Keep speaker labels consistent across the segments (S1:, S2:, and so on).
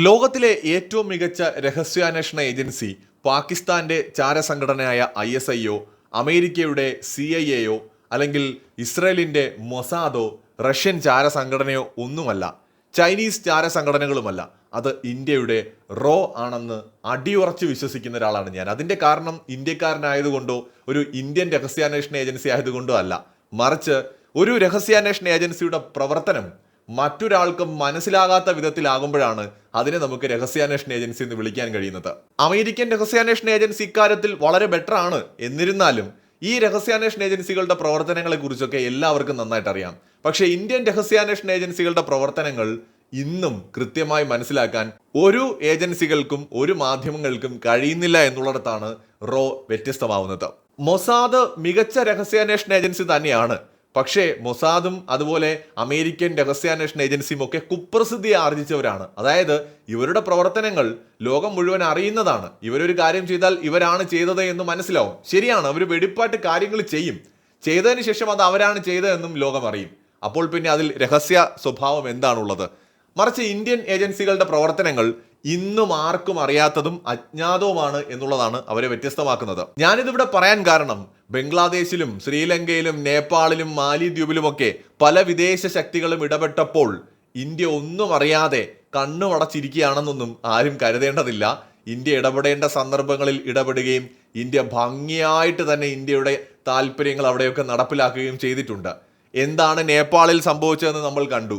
S1: ലോകത്തിലെ ഏറ്റവും മികച്ച രഹസ്യാന്വേഷണ ഏജൻസി പാകിസ്ഥാന്റെ ചാരസംഘടനയായ ഐ എസ് ഐയോ അമേരിക്കയുടെ സി ഐ എയോ അല്ലെങ്കിൽ ഇസ്രയേലിന്റെ മൊസാദോ റഷ്യൻ ചാരസംഘടനയോ ഒന്നുമല്ല. ചൈനീസ് ചാരസംഘടനകളുമല്ല. അത് ഇന്ത്യയുടെ റോ ആണെന്ന് അടിയുറച്ച് വിശ്വസിക്കുന്ന ഒരാളാണ് ഞാൻ. അതിന്റെ കാരണം ഇന്ത്യക്കാരനായതുകൊണ്ടോ ഒരു ഇന്ത്യൻ രഹസ്യാന്വേഷണ ഏജൻസി ആയതുകൊണ്ടോ അല്ല. മറിച്ച് ഒരു രഹസ്യാന്വേഷണ ഏജൻസിയുടെ പ്രവർത്തനം മറ്റൊരാൾക്ക് മനസ്സിലാകാത്ത വിധത്തിലാകുമ്പോഴാണ് അതിനെ നമുക്ക് രഹസ്യാന്വേഷണ ഏജൻസി എന്ന് വിളിക്കാൻ കഴിയുന്നത്. അമേരിക്കൻ രഹസ്യാന്വേഷണ ഏജൻസി ഇക്കാര്യത്തിൽ വളരെ ബെറ്റർ ആണ്. എന്നിരുന്നാലും ഈ രഹസ്യാന്വേഷണ ഏജൻസികളുടെ പ്രവർത്തനങ്ങളെ കുറിച്ചൊക്കെ എല്ലാവർക്കും നന്നായിട്ട് അറിയാം. പക്ഷേ ഇന്ത്യൻ രഹസ്യാന്വേഷണ ഏജൻസികളുടെ പ്രവർത്തനങ്ങൾ ഇന്നും കൃത്യമായി മനസ്സിലാക്കാൻ ഒരു ഏജൻസികൾക്കും ഒരു മാധ്യമങ്ങൾക്കും കഴിയുന്നില്ല എന്നുള്ളിടത്താണ് റോ വ്യത്യസ്തമാവുന്നത്. മൊസാദ് മികച്ച രഹസ്യാന്വേഷണ ഏജൻസി തന്നെയാണ്. പക്ഷേ മൊസാദും അതുപോലെ അമേരിക്കൻ രഹസ്യാന്വേഷണ ഏജൻസിയും ഒക്കെ കുപ്രസിദ്ധി ആർജിച്ചവരാണ്. അതായത് ഇവരുടെ പ്രവർത്തനങ്ങൾ ലോകം മുഴുവൻ അറിയുന്നതാണ്. ഇവരൊരു കാര്യം ചെയ്താൽ ഇവരാണ് ചെയ്തത് എന്ന് മനസ്സിലാവും. ശരിയാണ് അവർ വെടിപ്പാട്ട് കാര്യങ്ങൾ ചെയ്യും. ചെയ്തതിന് ശേഷം അത് അവരാണ് ചെയ്തതെന്നും ലോകം അറിയും. അപ്പോൾ പിന്നെ അതിൽ രഹസ്യ സ്വഭാവം എന്താണുള്ളത്? മറിച്ച് ഇന്ത്യൻ ഏജൻസികളുടെ പ്രവർത്തനങ്ങൾ ഇന്നും ആർക്കും അറിയാത്തതും അജ്ഞാതവുമാണ് എന്നുള്ളതാണ് അവരെ വ്യത്യസ്തമാക്കുന്നത്. ഞാനിതിവിടെ പറയാൻ കാരണം ബംഗ്ലാദേശിലും ശ്രീലങ്കയിലും നേപ്പാളിലും മാലിദ്വീപിലുമൊക്കെ പല വിദേശ ശക്തികളും ഇടപെട്ടപ്പോൾ ഇന്ത്യ ഒന്നും അറിയാതെ കണ്ണുമടച്ചിരിക്കുകയാണെന്നൊന്നും ആരും കരുതേണ്ടതില്ല. ഇന്ത്യ ഇടപെടേണ്ട സന്ദർഭങ്ങളിൽ ഇടപെടുകയും ഇന്ത്യ ഭംഗിയായിട്ട് തന്നെ ഇന്ത്യയുടെ താല്പര്യങ്ങൾ അവിടെയൊക്കെ നടപ്പിലാക്കുകയും ചെയ്തിട്ടുണ്ട്. എന്താണ് നേപ്പാളിൽ സംഭവിച്ചതെന്ന് നമ്മൾ കണ്ടു.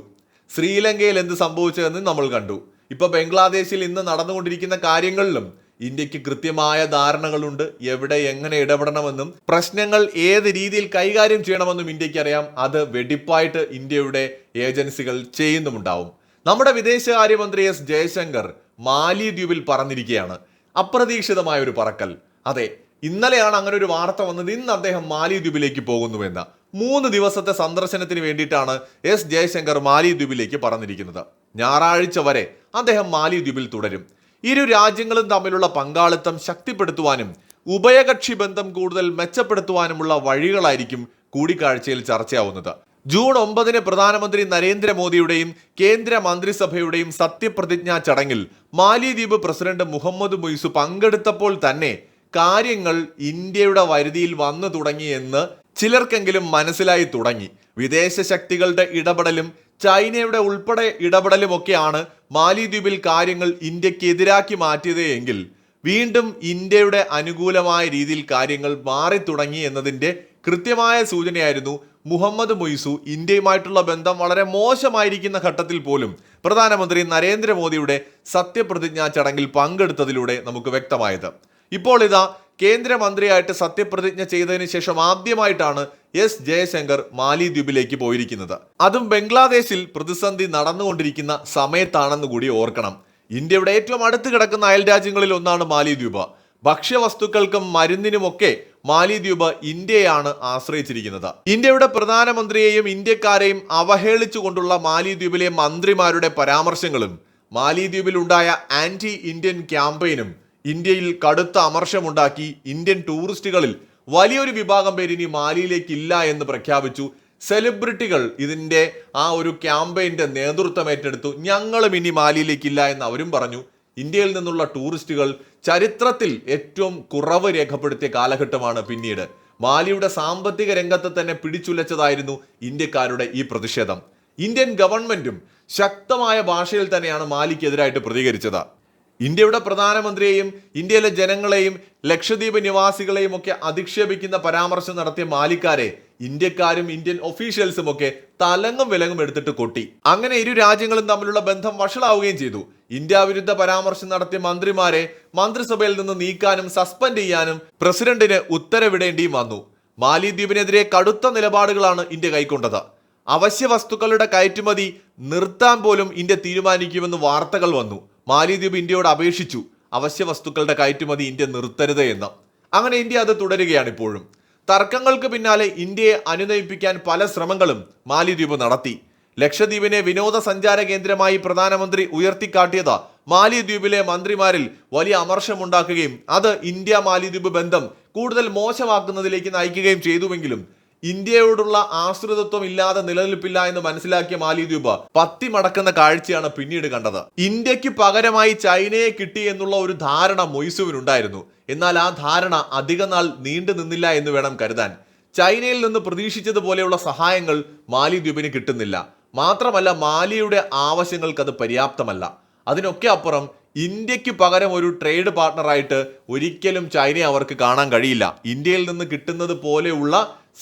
S1: ശ്രീലങ്കയിൽ എന്ത് സംഭവിച്ചതെന്ന് നമ്മൾ കണ്ടു. ഇപ്പൊ ബംഗ്ലാദേശിൽ ഇന്ന് നടന്നുകൊണ്ടിരിക്കുന്ന കാര്യങ്ങളിലും ഇന്ത്യയ്ക്ക് കൃത്യമായ ധാരണകളുണ്ട്. എവിടെ എങ്ങനെ ഇടപെടണമെന്നും പ്രശ്നങ്ങൾ ഏത് രീതിയിൽ കൈകാര്യം ചെയ്യണമെന്നും ഇന്ത്യയ്ക്ക് അറിയാം അത് വെടിപ്പായിട്ട് ഇന്ത്യയുടെ ഏജൻസികൾ ചെയ്യുന്നുമുണ്ടാവും. നമ്മുടെ വിദേശകാര്യമന്ത്രി എസ് ജയശങ്കർ മാലിദ്വീപിൽ പറഞ്ഞിരിക്കുകയാണ് അപ്രതീക്ഷിതമായ ഒരു പറക്കൽ. അതെ ഇന്നലെയാണ് അങ്ങനെ ഒരു വാർത്ത വന്നത്. ഇന്ന് അദ്ദേഹം മാലിദ്വീപിലേക്ക് പോകുന്നുവെന്ന്. മൂന്ന് ദിവസത്തെ സന്ദർശനത്തിന് വേണ്ടിയിട്ടാണ് എസ് ജയശങ്കർ മാലിദ്വീപിലേക്ക് പറഞ്ഞിരിക്കുന്നത് ഞായറാഴ്ച വരെ അദ്ദേഹം മാലിദ്വീപിൽ തുടരും. ഇരു രാജ്യങ്ങളും തമ്മിലുള്ള പങ്കാളിത്തം ശക്തിപ്പെടുത്തുവാനും ഉഭയകക്ഷി ബന്ധം കൂടുതൽ മെച്ചപ്പെടുത്തുവാനുമുള്ള വഴികളായിരിക്കും കൂടിക്കാഴ്ചയിൽ ചർച്ചയാവുന്നത്. ജൂൺ ഒമ്പതിന് പ്രധാനമന്ത്രി നരേന്ദ്രമോദിയുടെയും കേന്ദ്ര മന്ത്രിസഭയുടെയും സത്യപ്രതിജ്ഞാ ചടങ്ങിൽ മാലിദ്വീപ് പ്രസിഡന്റ് മുഹമ്മദ് മൊയ്സു പങ്കെടുത്തപ്പോൾ തന്നെ കാര്യങ്ങൾ ഇന്ത്യയുടെ വരുതിയിൽ വന്നു തുടങ്ങിയെന്ന് ചിലർക്കെങ്കിലും മനസ്സിലായി തുടങ്ങി. വിദേശ ശക്തികളുടെ ഇടപെടലും ചൈനയുടെ ഉൾപ്പെടെ ഇടപെടലുമൊക്കെയാണ് മാലിദ്വീപിൽ കാര്യങ്ങൾ ഇന്ത്യയ്ക്ക് എതിരാക്കി മാറ്റിയത് എങ്കിൽ വീണ്ടും ഇന്ത്യയുടെ അനുകൂലമായ രീതിയിൽ കാര്യങ്ങൾ മാറി തുടങ്ങി എന്നതിന്റെ കൃത്യമായ സൂചനയായിരുന്നു മുഹമ്മദ് മൊയ്സു ഇന്ത്യയുമായിട്ടുള്ള ബന്ധം വളരെ മോശമായിരിക്കുന്ന ഘട്ടത്തിൽ പോലും പ്രധാനമന്ത്രി നരേന്ദ്രമോദിയുടെ സത്യപ്രതിജ്ഞാ ചടങ്ങിൽ പങ്കെടുത്തതിലൂടെ നമുക്ക് വ്യക്തമായത്. ഇപ്പോൾ ഇതാ കേന്ദ്രമന്ത്രിയായിട്ട് സത്യപ്രതിജ്ഞ ചെയ്തതിന് ശേഷം ആദ്യമായിട്ടാണ് എസ് ജയശങ്കർ മാലിദ്വീപിലേക്ക് പോയിരിക്കുന്നത്. അതും ബംഗ്ലാദേശിൽ പ്രതിസന്ധി നടന്നുകൊണ്ടിരിക്കുന്ന സമയത്താണെന്ന് കൂടി ഓർക്കണം. ഇന്ത്യയുടെ ഏറ്റവും അടുത്ത് കിടക്കുന്ന അയൽ രാജ്യങ്ങളിൽ ഒന്നാണ് മാലിദ്വീപ്. ഭക്ഷ്യവസ്തുക്കൾക്കും മരുന്നിനുമൊക്കെ മാലിദ്വീപ് ഇന്ത്യയാണ് ആശ്രയിച്ചിരിക്കുന്നത്. ഇന്ത്യയുടെ പ്രധാനമന്ത്രിയെയും ഇന്ത്യക്കാരെയും അവഹേളിച്ചുകൊണ്ടുള്ള മാലിദ്വീപിലെ മന്ത്രിമാരുടെ പരാമർശങ്ങളും മാലിദ്വീപിൽ ഉണ്ടായ ആന്റി ഇന്ത്യൻ ക്യാമ്പയിനും ഇന്ത്യയിൽ കടുത്ത അമർഷമുണ്ടാക്കി ഇന്ത്യൻ ടൂറിസ്റ്റുകളിൽ വലിയൊരു വിഭാഗം പേര് ഇനി മാലിയിലേക്ക് ഇല്ല എന്ന് പ്രഖ്യാപിച്ചു. സെലിബ്രിറ്റികൾ ഇതിന്റെ ആ ഒരു ക്യാമ്പയിന്റെ നേതൃത്വം ഏറ്റെടുത്തു. ഞങ്ങളും ഇനി മാലിയിലേക്കില്ല എന്ന് അവരും പറഞ്ഞു. ഇന്ത്യയിൽ നിന്നുള്ള ടൂറിസ്റ്റുകൾ ചരിത്രത്തിൽ ഏറ്റവും കുറവ് രേഖപ്പെടുത്തിയ കാലഘട്ടമാണ് പിന്നീട്. മാലിയുടെ സാമ്പത്തിക രംഗത്ത് തന്നെ പിടിച്ചുലച്ചതായിരുന്നു ഇന്ത്യക്കാരുടെ ഈ പ്രതിഷേധം. ഇന്ത്യൻ ഗവൺമെന്റും ശക്തമായ ഭാഷയിൽ തന്നെയാണ് മാലിക്കെതിരായിട്ട് പ്രതികരിച്ചത്. ഇന്ത്യയുടെ പ്രധാനമന്ത്രിയെയും ഇന്ത്യയിലെ ജനങ്ങളെയും ലക്ഷദ്വീപ് നിവാസികളെയും ഒക്കെ അധിക്ഷേപിക്കുന്ന പരാമർശം നടത്തിയ മാലിക്കാരെ ഇന്ത്യക്കാരും ഇന്ത്യൻ ഒഫീഷ്യൽസും ഒക്കെ തലങ്ങും വിലങ്ങും എടുത്തിട്ട് കൊട്ടി. അങ്ങനെ ഇരു രാജ്യങ്ങളും തമ്മിലുള്ള ബന്ധം വഷളാവുകയും ചെയ്തു. ഇന്ത്യ വിരുദ്ധ പരാമർശം നടത്തിയ മന്ത്രിമാരെ മന്ത്രിസഭയിൽ നിന്ന് നീക്കാനും സസ്പെൻഡ് ചെയ്യാനും പ്രസിഡന്റിന് ഉത്തരവിടേണ്ടിയും വന്നു. മാലിദ്വീപിനെതിരെ കടുത്ത നിലപാടുകളാണ് ഇന്ത്യ കൈക്കൊണ്ടത്. അവശ്യ വസ്തുക്കളുടെ കയറ്റുമതി നിർത്താൻ പോലും ഇന്ത്യ തീരുമാനിക്കുമെന്ന് വാർത്തകൾ വന്നു. മാലിദ്വീപ് ഇന്ത്യയോട് അപേക്ഷിച്ചു. അവശ്യ വസ്തുക്കളുടെ കയറ്റുമതി ഇന്ത്യ നിർത്തരുത് എന്ന്. അങ്ങനെ ഇന്ത്യ അത് തുടരുകയാണ് ഇപ്പോഴും തർക്കങ്ങൾക്ക് പിന്നാലെ ഇന്ത്യയെ അനുനയിപ്പിക്കാൻ പല ശ്രമങ്ങളും മാലിദ്വീപ് നടത്തി. ലക്ഷദ്വീപിനെ വിനോദസഞ്ചാര കേന്ദ്രമായി പ്രധാനമന്ത്രി ഉയർത്തിക്കാട്ടിയത് മാലിദ്വീപിലെ മന്ത്രിമാരിൽ വലിയ അമർഷമുണ്ടാക്കുകയും അത് ഇന്ത്യ മാലിദ്വീപ് ബന്ധം കൂടുതൽ മോശമാക്കുന്നതിലേക്ക് നയിക്കുകയും ചെയ്തുവെങ്കിലും ഇന്ത്യയോടുള്ള ആശ്രിതത്വം ഇല്ലാതെ നിലനിൽപ്പില്ല എന്ന് മനസ്സിലാക്കിയ മാലിദ്വീപ് പത്തി മടക്കുന്ന കാഴ്ചയാണ് പിന്നീട് കണ്ടത്. ഇന്ത്യയ്ക്ക് പകരമായി ചൈനയെ കിട്ടി എന്നുള്ള ഒരു ധാരണ മൊയ്സുവിനുണ്ടായിരുന്നു. എന്നാൽ ആ ധാരണ അധികനാൾ നീണ്ടു നിന്നില്ല എന്ന് വേണം കരുതാൻ. ചൈനയിൽ നിന്ന് പ്രതീക്ഷിച്ചതുപോലെയുള്ള സഹായങ്ങൾ മാലിദ്വീപിന് കിട്ടുന്നില്ല. മാത്രമല്ല മാലിയുടെ ആവശ്യങ്ങൾക്ക് അത് പര്യാപ്തമല്ല. അതിനൊക്കെ അപ്പുറം ഇന്ത്യയ്ക്ക് പകരം ഒരു ട്രേഡ് പാർട്ണറായിട്ട് ഒരിക്കലും ചൈനയെ അവർക്ക് കാണാൻ കഴിയില്ല. ഇന്ത്യയിൽ നിന്ന് കിട്ടുന്നത് പോലെയുള്ള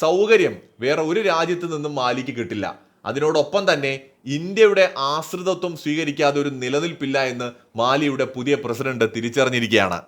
S1: സൗകര്യം വേറെ ഒരു രാജ്യത്ത് നിന്നും മാലിക്ക് കിട്ടില്ല. അതിനോടൊപ്പം തന്നെ ഇന്ത്യയുടെ ആശ്രിതത്വം സ്വീകരിക്കാതെ ഒരു നിലനിൽപ്പില്ല എന്ന് മാലിയുടെ പുതിയ പ്രസിഡന്റ് തിരിച്ചറിഞ്ഞിരിക്കുകയാണ്.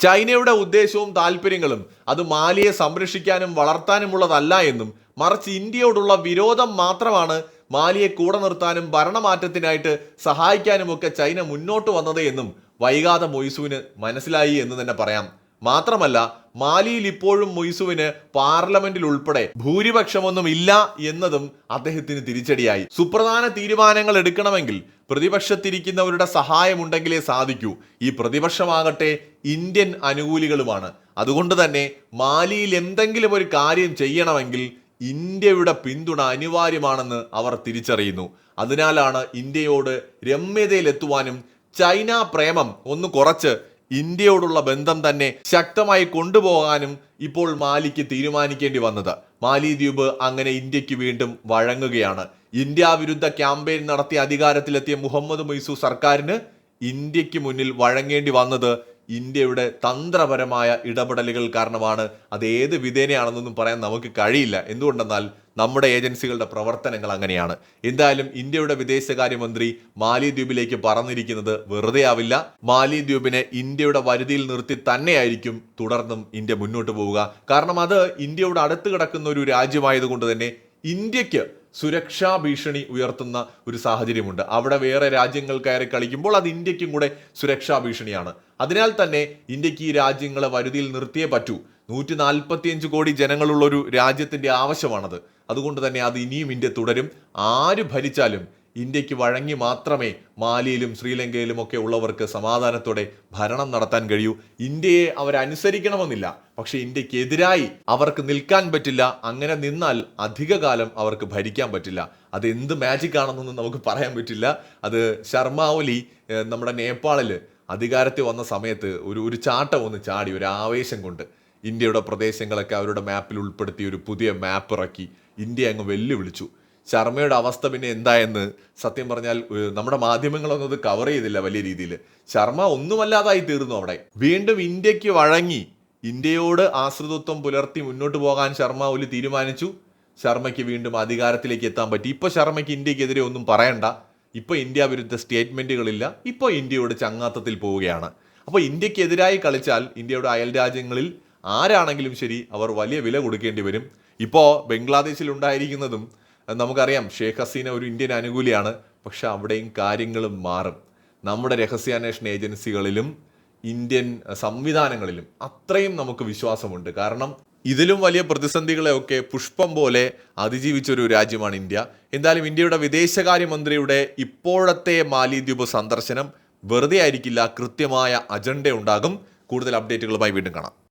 S1: ചൈനയുടെ ഉദ്ദേശവും താല്പര്യങ്ങളും അത് മാലിയെ സംരക്ഷിക്കാനും വളർത്താനുമുള്ളതല്ല എന്നും മറിച്ച് ഇന്ത്യയോടുള്ള വിരോധം മാത്രമാണ് മാലിയെ കൂടെ നിർത്താനും ഭരണമാറ്റത്തിനായിട്ട് സഹായിക്കാനുമൊക്കെ ചൈന മുന്നോട്ട് വന്നത് എന്നും വൈകാതെ മൊയ്സുവിന് മനസ്സിലായി എന്ന് തന്നെ പറയാം. മാത്രമല്ല മാലിയിൽ ഇപ്പോഴും മൊയ്സുവിന് പാർലമെന്റിൽ ഉൾപ്പെടെ ഭൂരിപക്ഷമൊന്നും ഇല്ല എന്നതും അദ്ദേഹത്തിന് തിരിച്ചടിയായി. സുപ്രധാന തീരുമാനങ്ങൾ എടുക്കണമെങ്കിൽ പ്രതിപക്ഷത്തിരിക്കുന്നവരുടെ സഹായമുണ്ടെങ്കിലേ സാധിക്കൂ. ഈ പ്രതിപക്ഷമാകട്ടെ ഇന്ത്യൻ അനുകൂലികളുമാണ്. അതുകൊണ്ട് തന്നെ മാലിയിൽ എന്തെങ്കിലും ഒരു കാര്യം ചെയ്യണമെങ്കിൽ ഇന്ത്യയുടെ പിന്തുണ അനിവാര്യമാണെന്ന് അവർ തിരിച്ചറിയുന്നു. അതിനാലാണ് ഇന്ത്യയോട് രമ്യതയിലെത്തുവാനും ചൈന പ്രേമം ഒന്ന് കുറച്ച് ഇന്ത്യയോടുള്ള ബന്ധം തന്നെ ശക്തമായി കൊണ്ടുപോകാനും ഇപ്പോൾ മാലിക്ക് തീരുമാനിക്കേണ്ടി വന്നത്. മാലിദ്വീപ് അങ്ങനെ ഇന്ത്യയ്ക്ക് വീണ്ടും വഴങ്ങുകയാണ്. ഇന്ത്യ വിരുദ്ധ ക്യാമ്പയിൻ നടത്തി അധികാരത്തിലെത്തിയ മുഹമ്മദ് മൈസൂർ സർക്കാരിന് ഇന്ത്യയ്ക്ക് മുന്നിൽ വഴങ്ങേണ്ടി വന്നത് ഇന്ത്യയുടെ തന്ത്രപരമായ ഇടപെടലുകൾ കാരണമാണ് അത് ഏത് വിധേനയാണെന്നൊന്നും പറയാൻ നമുക്ക് കഴിയില്ല. എന്തുകൊണ്ടെന്നാൽ നമ്മുടെ ഏജൻസികളുടെ പ്രവർത്തനങ്ങൾ അങ്ങനെയാണ്. എന്തായാലും ഇന്ത്യയുടെ വിദേശകാര്യമന്ത്രി മാലിദ്വീപിലേക്ക് പറന്നിരിക്കുന്നത് വെറുതെ ആവില്ല മാലിദ്വീപിനെ ഇന്ത്യയുടെ വരുതിയിൽ നിർത്തി തന്നെയായിരിക്കും തുടർന്നും ഇന്ത്യ മുന്നോട്ട് പോവുക. കാരണം അത് ഇന്ത്യയുടെ അടുത്ത് കിടക്കുന്ന ഒരു രാജ്യമായതുകൊണ്ട് തന്നെ ഇന്ത്യയ്ക്ക് സുരക്ഷാ ഭീഷണി ഉയർത്തുന്ന ഒരു സാഹചര്യമുണ്ട്. അവിടെ വേറെ രാജ്യങ്ങൾ കയറി കളിക്കുമ്പോൾ അത് ഇന്ത്യക്കും കൂടെ സുരക്ഷാ ഭീഷണിയാണ്. അതിനാൽ തന്നെ ഇന്ത്യയ്ക്ക് ഈ രാജ്യങ്ങളെ വരുതിയിൽ നിർത്തിയേ പറ്റൂ. നൂറ്റി നാൽപ്പത്തിയഞ്ച് കോടി ജനങ്ങളുള്ള ഒരു രാജ്യത്തിന്റെ ആവശ്യമാണത്. അതുകൊണ്ട് തന്നെ അത് ഇനിയും ഇന്ത്യ തുടരും. ആര് ഭരിച്ചാലും ഇന്ത്യയ്ക്ക് വഴങ്ങി മാത്രമേ മാലിയിലും ശ്രീലങ്കയിലും ഒക്കെ ഉള്ളവർക്ക് സമാധാനത്തോടെ ഭരണം നടത്താൻ കഴിയൂ. ഇന്ത്യയെ അവരനുസരിക്കണമെന്നില്ല. പക്ഷേ ഇന്ത്യക്കെതിരായി അവർക്ക് നിൽക്കാൻ പറ്റില്ല. അങ്ങനെ നിന്നാൽ അധികകാലം അവർക്ക് ഭരിക്കാൻ പറ്റില്ല. അത് എന്ത് മാജിക് ആണെന്നൊന്നും നമുക്ക് പറയാൻ പറ്റില്ല. അത് ശർമാവലി നമ്മുടെ നേപ്പാളിൽ അധികാരത്തിൽ വന്ന സമയത്ത് ഒരു ഒരു ചാട്ടം ഒന്ന് ചാടി ഒരു ആവേശം കൊണ്ട് ഇന്ത്യയുടെ പ്രദേശങ്ങളൊക്കെ അവരുടെ മാപ്പിൽ ഉൾപ്പെടുത്തി ഒരു പുതിയ മാപ്പ് ഇറക്കി ഇന്ത്യ അങ്ങ് വെല്ലുവിളിച്ചു. ശർമ്മയുടെ അവസ്ഥ പിന്നെ എന്തായെന്ന് സത്യം പറഞ്ഞാൽ നമ്മുടെ മാധ്യമങ്ങളൊന്നും അത് കവർ ചെയ്തില്ല വലിയ രീതിയിൽ. ശർമ്മ ഒന്നുമല്ലാതായി തീർന്നു അവിടെ. വീണ്ടും ഇന്ത്യയ്ക്ക് വഴങ്ങി ഇന്ത്യയോട് ആശ്രിതത്വം പുലർത്തി മുന്നോട്ട് പോകാൻ ശർമ്മ ഒലി തീരുമാനിച്ചു. ശർമ്മയ്ക്ക് വീണ്ടും അധികാരത്തിലേക്ക് എത്താൻ പറ്റി. ഇപ്പൊ ശർമ്മയ്ക്ക് ഇന്ത്യക്കെതിരെ ഒന്നും പറയണ്ട. ഇപ്പൊ ഇന്ത്യ വിരുദ്ധ സ്റ്റേറ്റ്മെന്റുകളില്ല. ഇപ്പൊ ഇന്ത്യയുടെ ചങ്ങാത്തത്തിൽ പോവുകയാണ്. അപ്പോൾ ഇന്ത്യക്കെതിരായി കളിച്ചാൽ ഇന്ത്യയുടെ അയൽ രാജ്യങ്ങളിൽ ആരാണെങ്കിലും ശരി അവർ വലിയ വില കൊടുക്കേണ്ടി വരും. ഇപ്പോൾ ബംഗ്ലാദേശിൽ ഉണ്ടായിരിക്കുന്നതും നമുക്കറിയാം ഷേഖ് ഹസീന ഒരു ഇന്ത്യൻ അനുകൂലിയാണ്. പക്ഷെ അവിടെയും കാര്യങ്ങളും മാറും. നമ്മുടെ രഹസ്യാന്വേഷണ ഏജൻസികളിലും ഇന്ത്യൻ സംവിധാനങ്ങളിലും അത്രയും നമുക്ക് വിശ്വാസമുണ്ട്. കാരണം ഇതിലും വലിയ പ്രതിസന്ധികളെയൊക്കെ പുഷ്പം പോലെ അതിജീവിച്ചൊരു രാജ്യമാണ് ഇന്ത്യ. എന്തായാലും ഇന്ത്യയുടെ വിദേശകാര്യമന്ത്രിയുടെ ഇപ്പോഴത്തെ മാലിദ്വീപ് സന്ദർശനം വെറുതെ ആയിരിക്കില്ല കൃത്യമായ അജണ്ട ഉണ്ടാകും കൂടുതൽ അപ്ഡേറ്റുകളുമായി വീണ്ടും കാണാം.